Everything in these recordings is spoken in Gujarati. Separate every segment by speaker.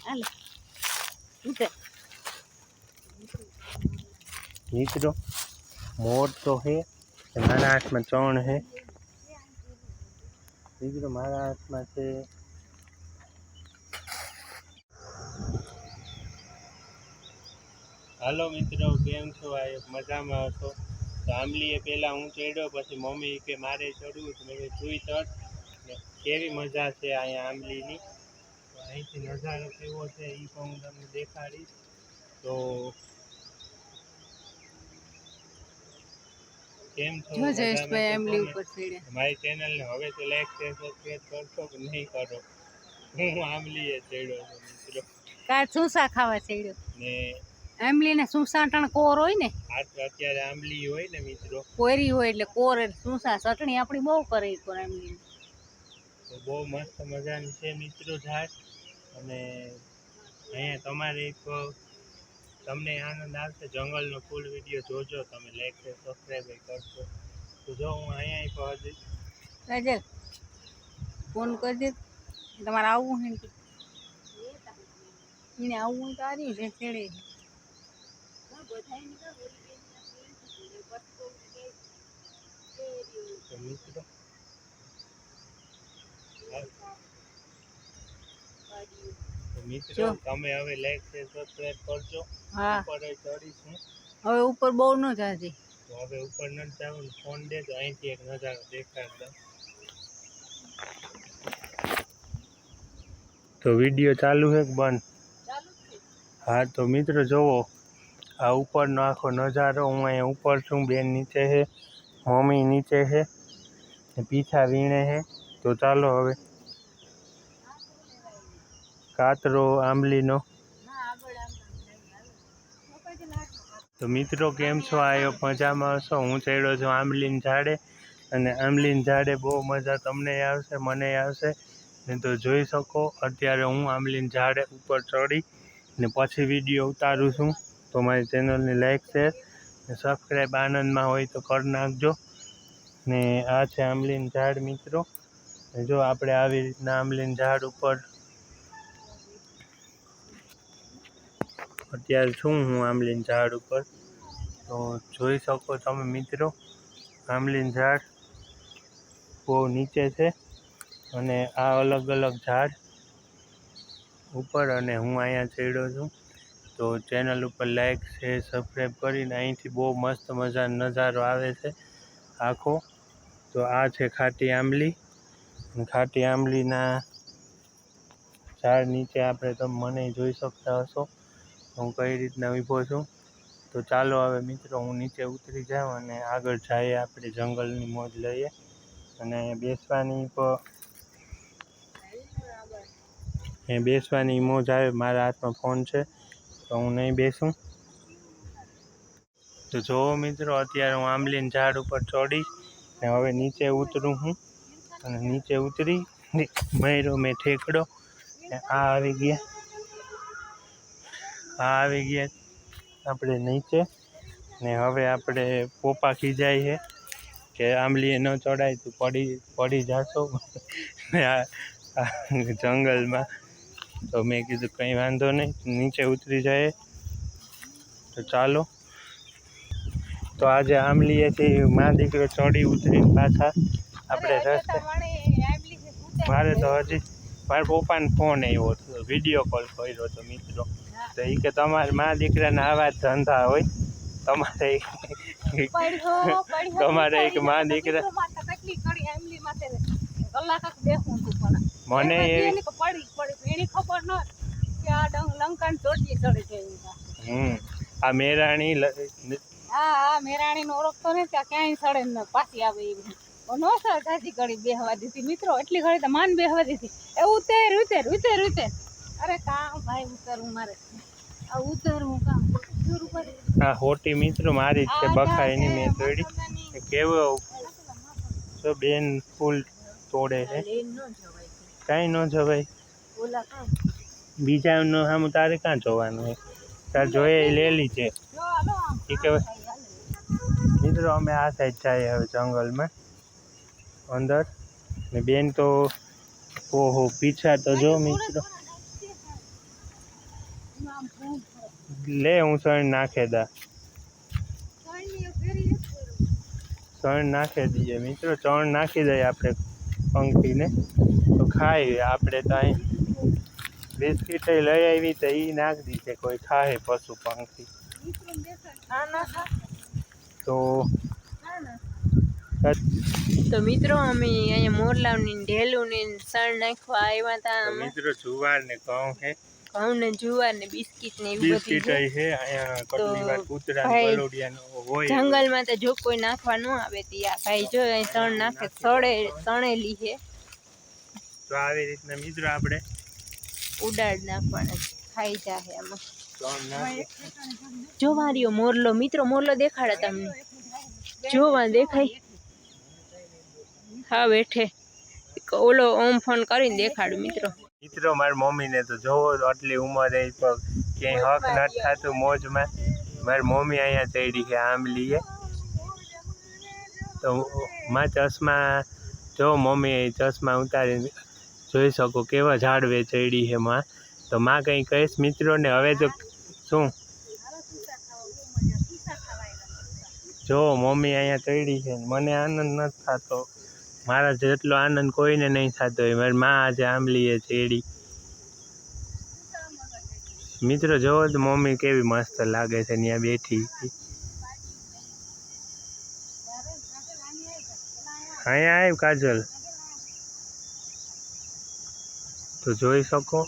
Speaker 1: હાલે ઉતર
Speaker 2: મિત્રો મોર તો હે મારા હાથમાં ચણ હે મિત્રો મારા હાથમાં છે હાલો મિત્રો કેમ છો આ મજામાં હશો તો આંબલીએ પહેલાં હું ચડ્યો પછી મમ્મી કે મારે ચડવું તો મેં કીધું તુંય ચડ. ને કેવી મજા છે અહીંયા આંબલીની? અહીંથી નજારો કેવો છે એ પણ હું તમને દેખાડીશ. તો કેમ છો?
Speaker 1: જયેશભાઈ એમલી ઉપર ચડ્યા
Speaker 2: ને? મારી ચેનલને હવે તો લાઈક શેર સબસ્ક્રાઈબ કરશો કે નહીં કરો? હું આંબલીએ ચડ્યો છું મિત્રો.
Speaker 1: કાલ સુસા ખાવા ચડ્યો.
Speaker 2: ને
Speaker 1: આંબલીને સુસા ટાણ કોર હોય ને?
Speaker 2: અત્યારે આંબલી હોય ને મિત્રો.
Speaker 1: કોરી હોય એટલે કોર એટલે સુસા ચટણી આપણી બહુ કરે કોર આંબલી
Speaker 2: તો બહુ મસ્ત મજાની છે મિત્રો ઝાડ. અને અહીંયા તમારે એક તમને આનંદ આવશે જંગલનો ફૂલ વીડિયો જોજો તમે લાઈક છે સબસ્ક્રાઈબ કરશો તો જો હું અહીંયા પહોંચી
Speaker 1: રાજલ ફોન કરજે. તમારે આવવું તો. એને આવવું હોય તો આવ્યું છે
Speaker 2: છેડે. મિત્રો મિત્રો
Speaker 1: જો.
Speaker 2: તમે હવે લાઈક છે સબસ્ક્રાઈબ કરજો.
Speaker 1: હા.
Speaker 2: ઉપર ચડીશું.
Speaker 1: હવે ઉપર બહુ ન જાજી.
Speaker 2: તો હવે ઉપર નથી જવું ફોન દે તો અહીંથી એક નજારો દેખાડ દઉં તો વીડિયો ચાલુ છે કે બંધ? હા તો મિત્રો જુઓ આ ઉપરનો આખો નજારો હું અહીંયા ઉપર છું બેન નીચે છે મમ્મી નીચે છે ને પીછા વીણે છે તો ચાલો હવે. કાતરો આંબલીનો. તો મિત્રો કેમ છો? આયો મજામાં હશો? હું ચડ્યો છું આંબલીન ઝાડે. અને આંબલીન ઝાડે બહુ મજા તમને આવશે મને આવશે. ને તો જોઈ શકો અત્યારે હું આંબલીન ઝાડે ઉપર ચડી ને પછી વીડિયો ઉતારું છું. તો મારી ચેનલને લાઈક શેર ને સબસ્ક્રાઈબ આનંદમાં હોય તો કરી નાખજો. ને આ છે આંબલીન ઝાડ મિત્રો. જો આપણે આવી રીતના આંબલીન ઝાડ ઉપર અત્યારે છું હું આંબલીન ઝાડ ઉપર. તો જોઈ શકો તમે મિત્રો, આંબલીન ઝાડ બહુ નીચે છે અને આ અલગ અલગ ઝાડ ઉપર અને હું અહીંયા ચડ્યો છું. તો ચેનલ ઉપર લાઈક, શેર, સબસ્ક્રાઈબ કરીને અહીંથી બહુ મસ્ત મજાનો નજારો આવે છે આખો. તો આ છે ખાટી આંબલી. ખાટી આંબલીના ઝાડ નીચે આપણે તમે મને જોઈ શકતા હશો. હું કઈ રીતના ઊભો છું? તો ચાલો હવે મિત્રો, હું નીચે ઉતરી જાઉં અને આગળ જઈએ આપણે જંગલની મોજ લઈએ. અને બેસવાની એ બેસવાની મોજ આવે, મારા હાથમાં ફોન છે, તો હું નહીં બેસું. તો જુઓ મિત્રો, અત્યારે હું આંબલીન ઝાડ ઉપર ચડી ને હવે નીચે ઉતરું હું. અને નીચે ઉતરી મયરો મેં ઠેકડો આ આવી ગયા. આ આવી ગયા આપણે નીચે. ને હવે આપણે પોપા ખીજાય છે કે આંબલીએ ન ચડાય તો પડી પડી જાશો. ને આ જંગલમાં. તો મેં કીધું કંઈ વાંધો નહીં નીચે ઉતરી જાય. તો ચાલો. તો આજે આંબલીએથી મા દીકરો ચડી ઉતરીને પાછા આપણે રસ્તે. મારે તો હજી મારા પપ્પાને ફોન આવ્યો હતો વીડિયો કોલ કર્યો હતો મિત્રો. તો એ કે તમારે મા દીકરાના આવા જ ધંધા હોય. તમારે તમારે એક માં દીકરા મને એવી હમ આ મેરાણી લ-
Speaker 1: મેરાણી નો ઓળખતો ને ત્યાં ક્યાંય સડે ને પાછી આવે એવી નો સર જાજી ઘડી બેહવા દીધી. મિત્રો એટલી ઘડી તો માન બેહવા દીધી. એ ઉતેર ઉતેર ઉતેર ઉતેર. અરે કામ ભાઈ ઉતરવું મારે. આ ઉતરવું કામ.
Speaker 2: આ હોટી મિત્રો મારી જ છે
Speaker 1: આ
Speaker 2: બખાઈની મેં તોડી કેવો તો બેન ફૂલ તોડે છે.
Speaker 1: કઈ ન જવાય. છે.
Speaker 2: નો
Speaker 1: ન કામ
Speaker 2: તારે ક્યાં જોવાનું હોય તાર જોઈએ એ લેલી છે.
Speaker 1: આમ.
Speaker 2: એ કહેવાય મિત્રો અમે આ સાઈડ જઈએ હવે જંગલમાં. અંદર. ને બેન તો ઓહો પીછા તો જો મિત્રો. લે હું સણ નાખે દા. ચણ નાખી દઈએ મિત્રો ચણ નાખી દઈએ આપણે પંખીને તો ખાઈ આપણે તો અહીં બિસ્કીટ લઈ આવી તો એ નાખી દીધે કોઈ ખાય પશુ પંખી તો
Speaker 3: તો મિત્રો અમે અહીંયા મોરલાવની ઢેલું ને સણ નાખવા આવ્યા હતા
Speaker 2: મિત્રો જુવાર ને ઘઉં છે
Speaker 3: ઘઉં ને જુવાર ને બિસ્કિટ ને એવી બધી છે.
Speaker 2: હોય.
Speaker 3: જંગલમાં તો જો કોઈ નાખવા ન આવે તે આ ભાઈ જો અહીં તણ નાખે સળે તણેલી છે.
Speaker 2: તો આવી રીતના મિત્રો આપણે
Speaker 3: ઉડાડ નાખવાના. ખાઈ જાહે આમાં. જોવા રહ્યો મોરલો મિત્રો મોરલો દેખાડે તમને. જોવા દેખાય. હા બેઠે. ઓલો ઓમ ફોન કરીને દેખાડું મિત્રો.
Speaker 2: મિત્રો મારી મમ્મીને તો જોવો આટલી ઉંમરે પણ ક્યાંય હક નથી થતું મોજમાં. મારી મમ્મી અહીંયા ચડી છે આંબલીએ તો માં ચશ્મા જો મમ્મી ચશ્મા ઉતારીને જોઈ શકો કેવા ઝાડવે ચડી છે માં. તો માં કંઈ કહીશ મિત્રોને હવે તો શું? જો મમ્મી અહીંયા ચડી છે મને આનંદ નથી થતો. મારા જેટલો આનંદ કોઈને નહીં થતો હોય. મારી માં આજે આંબલીએ ચેડી. મિત્રો, જોવો તો મમ્મી કેવી મસ્ત લાગે છે, ત્યાં બેઠી. અહીંયા આવ્યું કાજલ. તો જોઈ શકો.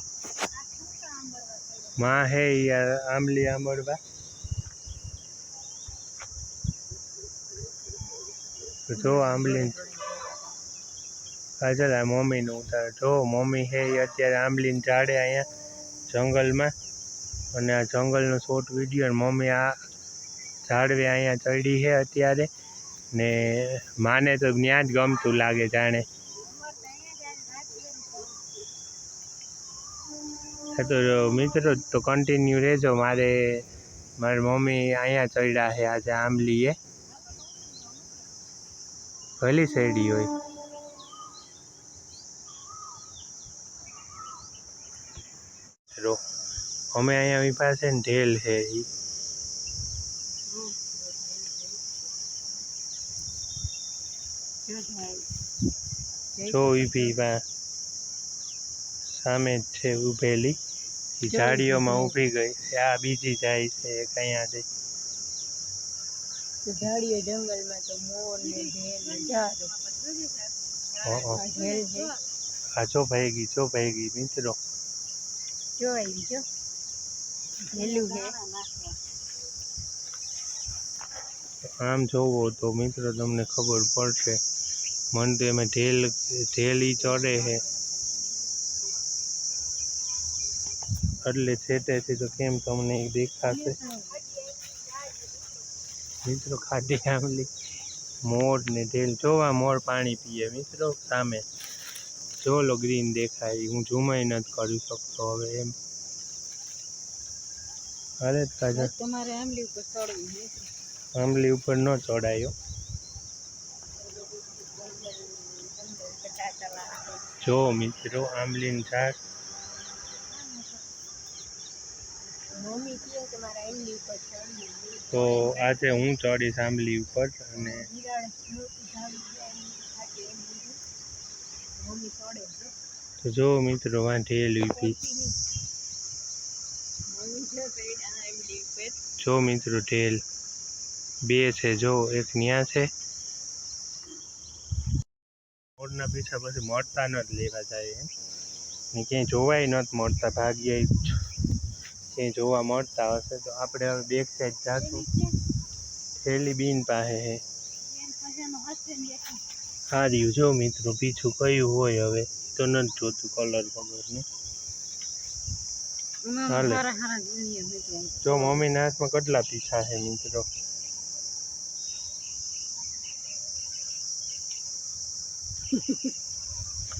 Speaker 2: માં હે આંબલી આંબળવા. તો જો આંબલી. કાજલ આ મમ્મીનું ઉતાર. જો મમ્મી હે એ અત્યારે આંબલીને ઝાડે અહીંયા જંગલમાં. અને આ જંગલનો શોર્ટ વીડિયો અને મમ્મી આ ઝાડવે અહીંયા ચડી છે અત્યારે. ને માને તો ત્યાં જ ગમતું લાગે જાણે. તો મિત્રો, તો કન્ટિન્યુ રહેજો. મારે, મારી મમ્મી અહીંયા ચડ્યા છે આજે આંબલીએ. ભલી શેરડી હોય. અમે અહીંયા અમારી પાસે ને ઢેલ છે ઈ. જો ઊભી સામે જ છે ઊભેલી એ ઝાડીઓમાં ઊભી ગઈ છે. આ બીજી જાય છે એક અહીંયાથી
Speaker 3: ઝાડીઓ જંગલમાં તો મોર ને ઢેલ ને ઝાડ. આ
Speaker 2: જો ભાઈ જો ભાઈ મિત્રો.
Speaker 3: જો આવી જો.
Speaker 2: આમ જોવો તો મિત્રો તમને ખબર પડશે. મન તો એમાં ઢેલ, ઢેલી ચડે છે એટલે છેટેથી તો કેમ તમને ઈ દેખાશે? મિત્રો ખાટી આંબલી, મોર ને ઢેલ. જોવા મોર પાણી પીએ મિત્રો સામે. જો લો ગ્રીન દેખાય, હું ઝૂમાઈ નથી કરી શકતો હવે એમ. અરે કાજલ
Speaker 1: તમારે આંબલી ઉપર ચડવું
Speaker 2: આંબલી ઉપર ન ચડાયો જો મિત્રો આંબલીનું ઝાડ
Speaker 3: ઉપર ચડવું છે.
Speaker 2: તો આજે હું ચડીશ આંબલી ઉપર અને
Speaker 3: ઝાડી
Speaker 2: તો જો મિત્રો વાં ઢેલ ઊભી
Speaker 3: મમ્મી જો
Speaker 2: મિત્રો, ઢેલ બે છે, જો એક ન્યા છે. મોરના પીછા પછી મળતા ન લેવા જાય એમ. ને ક્યાંય જોવાય નત મળતા, ભાગ્ય ક્યાંય જોવા મળતા હશે તો આપણે હવે બેક સાઈડ જાશું. થેલી બીન પાસે હે. સાર્યું જો મિત્રો, પીછું કયું હોય હવે, તો નથી જોતું કલર વગરનું હાલે. જો મમ્મીના હાથમાં કેટલા પીછા છે મિત્રો.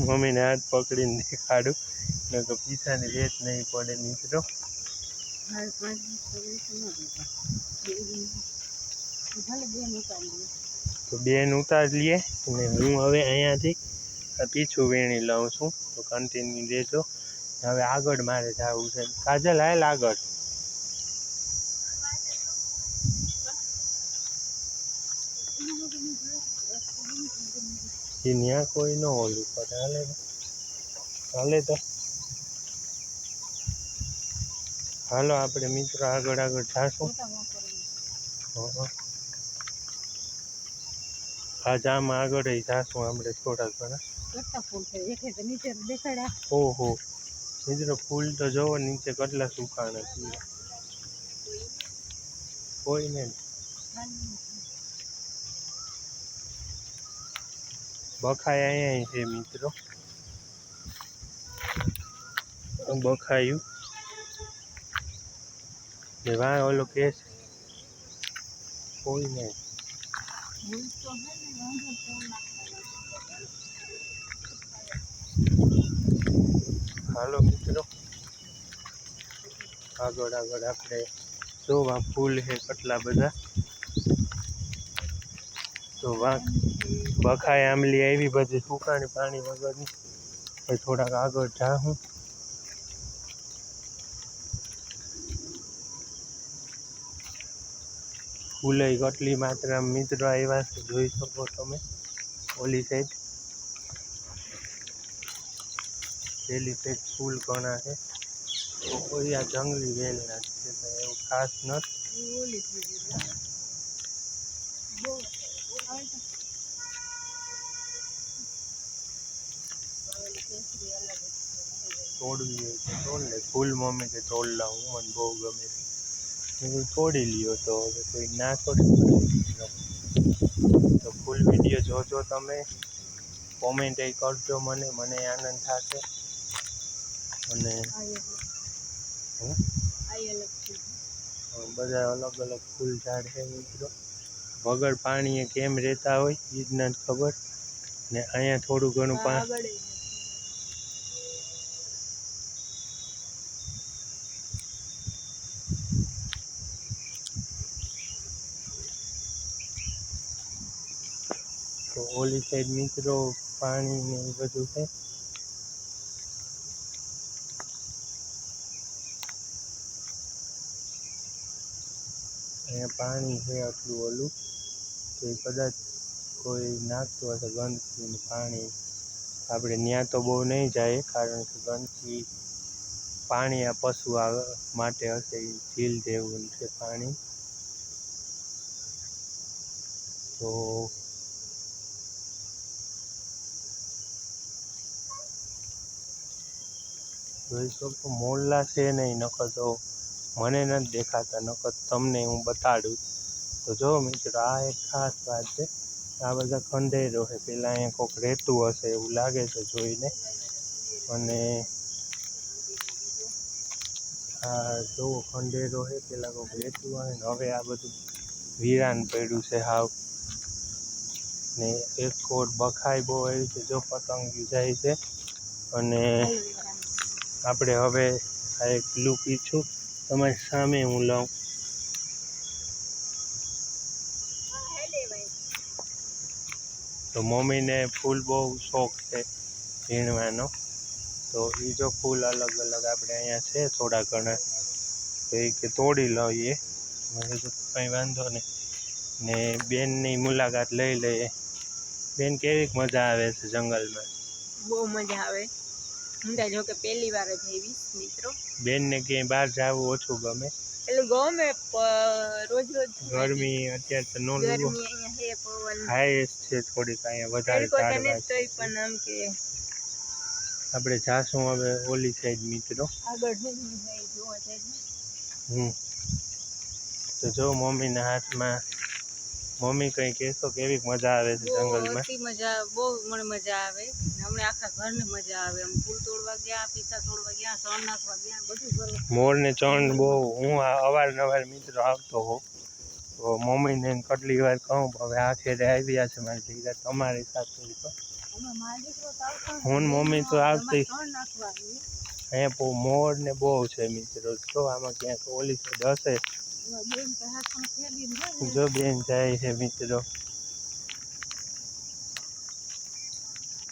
Speaker 2: મમ્મીને હાથ પકડીને દેખાડું. ને તો પીછાની વેચ નહીં પડે મિત્રો.
Speaker 1: તો
Speaker 2: બેન ઉતાર લઈએ અને હું હવે અહીંયાથી પીછું વીણી લઉં છું. તો કન્ટિન્યુ રહેજો. હવે આગળ મારે જવું છે. કાજલ હાલ આગળ. ત્યાં કોઈ ન ઓલું કરે. હાલે હાલે તો. હાલો આપણે મિત્રો આગળ આગળ જાશું. હં. આમાં આગળ જાશું આપણે થોડા ઘણા. ઓહો. મિત્રો ફૂલ તો જોવો, નીચે કેટલા સુકાણ છે કોઈ ને બખાય અહીંયા છે મિત્રો. બખાયું. ને વાહ, ઓલો કેસ. કોઈ નહીં હાલો મિત્રો. આગળ આગળ આપણે જોવા ફૂલ છે કેટલા બધા. તો વાંક બખાય આંબલી આવી બધી સુકાણી પાણી વગરની. થોડાક આગળ જાઉં ફૂલે કેટલી માત્ર મિત્રો આવ્યા છે, જોઈ શકો તમે. ઓલી સાઈડ સાઈડ ફૂલ ઘણા છે. કોઈ આ જંગલી વેલના છે એવું ખાસ નથી. તોડવી હોય તો તોડ લે. ફૂલ મમ્મી કે તોડ લાવું મને બહુ ગમે છે. મેં તોડી લ્યો તો હવે કોઈ ના તોડી તો ફૂલ વીડિયો જોજો તમે. કોમેન્ટ એ કરજો મને મને આનંદ થશે. અને? બધા અલગ અલગ ફૂલ ઝાડ છે મિત્રો. વગર પાણીએ કેમ રહેતા હોય એ જ નથી ખબર. ને અહીંયા થોડું ઘણું પાણી તો ઓલી સાઈડ મિત્રો પાણી ને એ બધું છે. અહીંયા પાણી છે આટલું ઓલું. તો એ કદાચ કોઈ નાખતું હશે ગંદકી પાણી. આપણે ત્યાં તો બહુ નહીં જાય, કારણ કે ગંદકી પાણી આ પશુ માટે હશે એ ઝીલ જેવું છે પાણી. તો જોઈ શકો, મોલ્લા છે નહીં, નકર તો મને નથી દેખાતા નકર તમને હું બતાડું. તો જો મિત્રો આ એક ખાસ વાત છે. આ બધા ખંડેરો છે. પેલા અહીંયા કોઈક રહેતું હશે એવું લાગે છે જોઈને. અને આ જોવો ખંડેરો છે. પેલા કોઈક રહેતું હોય ને હવે આ બધું વિરાન પડ્યું છે હાવ. ને એક કોટ બખાઈ બહુ આવી છે જો પતંગ જાય છે. અને આપણે હવે આ એક લુક ઈચ્છું. તમારી સામે હું લઉં. તો મમ્મીને ફૂલ બહુ શોખ છે ઝીણવાનો. તો એ જો ફૂલ અલગ અલગ આપણે અહીંયા છે થોડા ઘણા. તો એ કે તોડી લઈએ. મને તો કંઈ વાંધો નહીં. ને બેનની મુલાકાત લઈ લઈએ. બેન કેવી મજા આવે છે જંગલમાં?
Speaker 3: બહુ મજા આવે. હું તો જો કે પહેલી વાર જ આવી મિત્રો.
Speaker 2: બેનને ક્યાંય બહાર જવું ઓછું ગમે.
Speaker 3: એટલે ગમે રોજ રોજ
Speaker 2: ગરમી અત્યારે તો નો
Speaker 3: ગરમી અહીંયા હે પવન.
Speaker 2: હાઈએસ્ટ છે થોડીક અહીંયા વધારે
Speaker 3: તને તોય પણ આમ કે
Speaker 2: આપણે જાશું હવે ઓલી સાઈડ મિત્રો.
Speaker 3: આગળ જોવા જાય
Speaker 2: હમ. તો જો મમ્મીના હાથમાં મમ્મી કંઈ કહેશો કેવી મજા આવે છે જંગલમાં?
Speaker 1: અતિ મજા બહુ મને મજા આવે. હમણાં આખા ઘરને મજા આવે. આમ ફૂલ તોડવા ગયા પીસા તોડવા ગયા સણ નાખવા ગયા બધું કરવા
Speaker 2: મોર ને ચણ બહુ હું અવારનવાર મિત્રો આવતો હોઉં. તો મમ્મીને કેટલી વાર કહું હવે આ ખેડે આવ્યા છે મારી દીકરા તમારી સાથે તો. હું મમ્મી તો આવતી. અહીંયા બહુ મોર ને બહુ છે મિત્રો. જો આમાં ક્યાંક ઓલી સાઈડ હશે જો બેન જાય છે મિત્રો.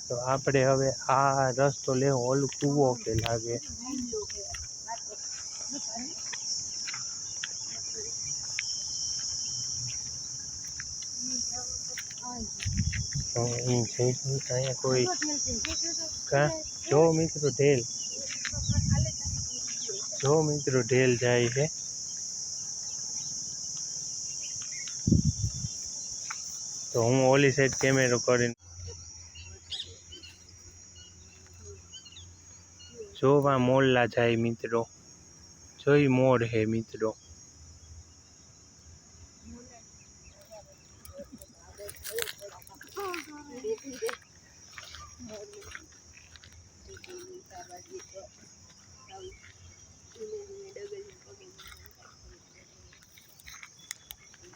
Speaker 2: તો આપણે હવે આ રસ્તો લેવો ઓલું કૂવો કે લાગે. તો અહીંયા કોઈ. કા? જો મિત્રો ઢેલ. જો મિત્રો ઢેલ જાય છે. તો હું ઓલી સાઈડ કેમેરો કરીને જોવા મોરલા જાય મિત્રો. જોઈ મોર હે મિત્રો.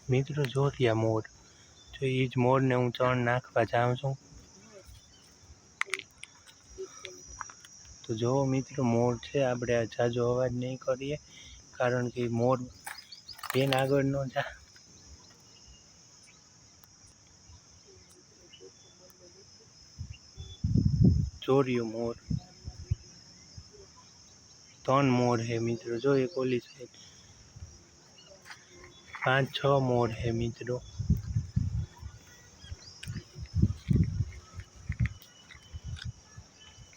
Speaker 2: મિત્રો જો ત્યાં મોર. તો એ જ મોરને હું ચણ નાખવા જાઉં છું. તો જો મિત્રો, મોર છે, આપણે આ જાજો અવાજ નહીં કરીએ, કારણ કે મોર બેન આગળ ન જા. ચોર્યું મોર. ત્રણ મોર હે મિત્રો, જો એક ઓલી સાઈડ. પાંચ, છ મોર હે મિત્રો.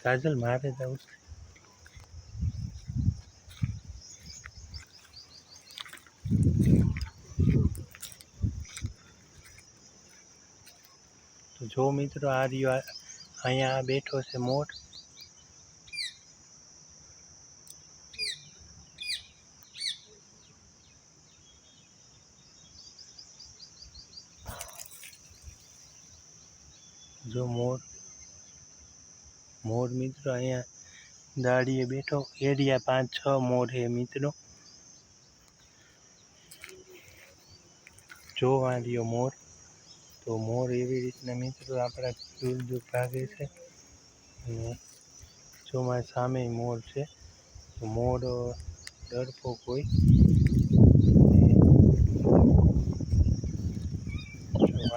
Speaker 2: કાજલ મારે જવું છે તો જો મિત્રો આ રહ્યો આ- અહીંયા આ બેઠો છે મોર જો મોર મોર મિત્રો અહીંયા દાડીએ બેઠો. એરિયા પાંચ, છ મોર હે મિત્રો. જોવા રહ્યો મોર. તો મોર એવી રીતના મિત્રો આપણા દૂર દૂર ભાગે છે. અને જો મારી સામે મોર છે, તો મોર ડરપોક હોય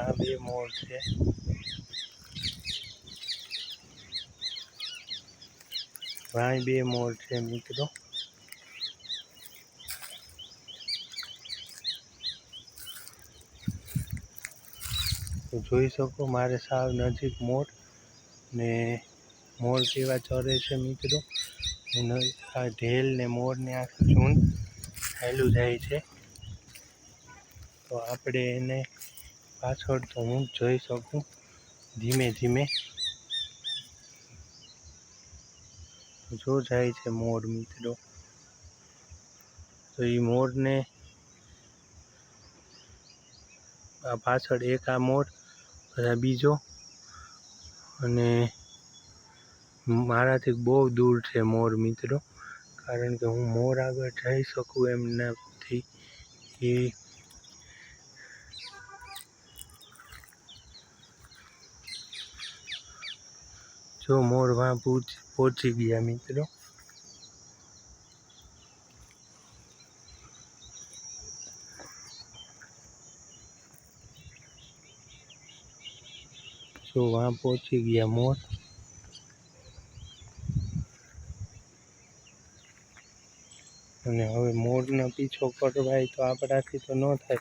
Speaker 2: આ બે મોર છે. વાય બે મોર છે મિત્રો જોઈ શકો મારે સાવ નજીક મોર ને મોર કેવા ચરે છે મિત્રો આ ઢેલ ને મોરને આખું ઝુંડ ચાલ્યું જાય છે. તો આપણે એને પાછળ તો હું જોઈ શકું ધીમે ધીમે. જો જાય છે મોર મિત્રો. તો એ મોરને આ પાછળ એક આ મોર, બધા બીજો. અને મારાથી બહુ દૂર છે મોર મિત્રો. કારણ કે હું મોર આગળ જઈ શકું એમ નથી એ જો મોર વાં પહોંચ- ગયા મિત્રો. જો વાં પહોંચી ગયા મોર. અને હવે મોરનો પીછો કરવાય તો આપણાથી તો ન થાય,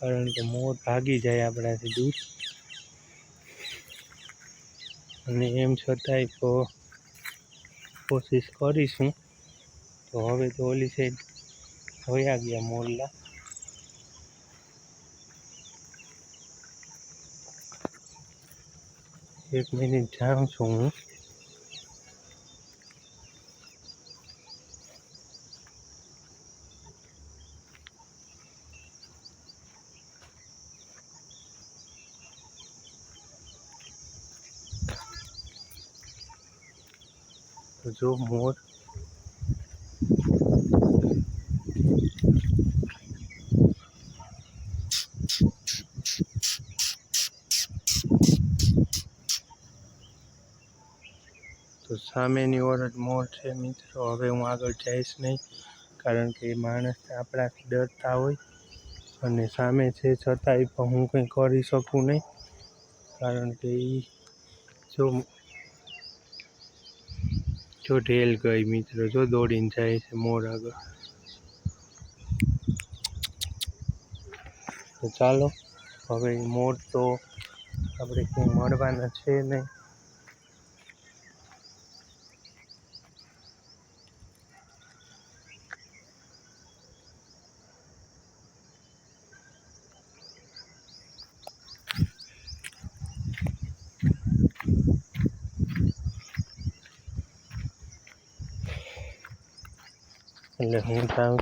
Speaker 2: કારણ કે મોર ભાગી જાય આપણાથી દૂર. અને એમ છતાંય તો કોશિશ કરીશું. તો હવે તો ઓલી સાઈડ વયા ગયા મોરલા એક મિનિટ જાઉં છું હું. તો જો મોર તો સામેની ઓરડ મોર છે મિત્રો. હવે હું આગળ જઈશ નહીં, કારણ કે એ માણસ આપણાથી ડરતા હોય અને સામે છે છતાંય પણ હું કંઈ કરી શકું નહીં, કારણ કે એ જો જો ઢેલ ગઈ મિત્રો, જો દોડીને જાય છે મોર આગળ. તો ચાલો, હવે મોર તો આપણે ક્યાંય મળવાના છે નહીં. એટલે હું ત્યાં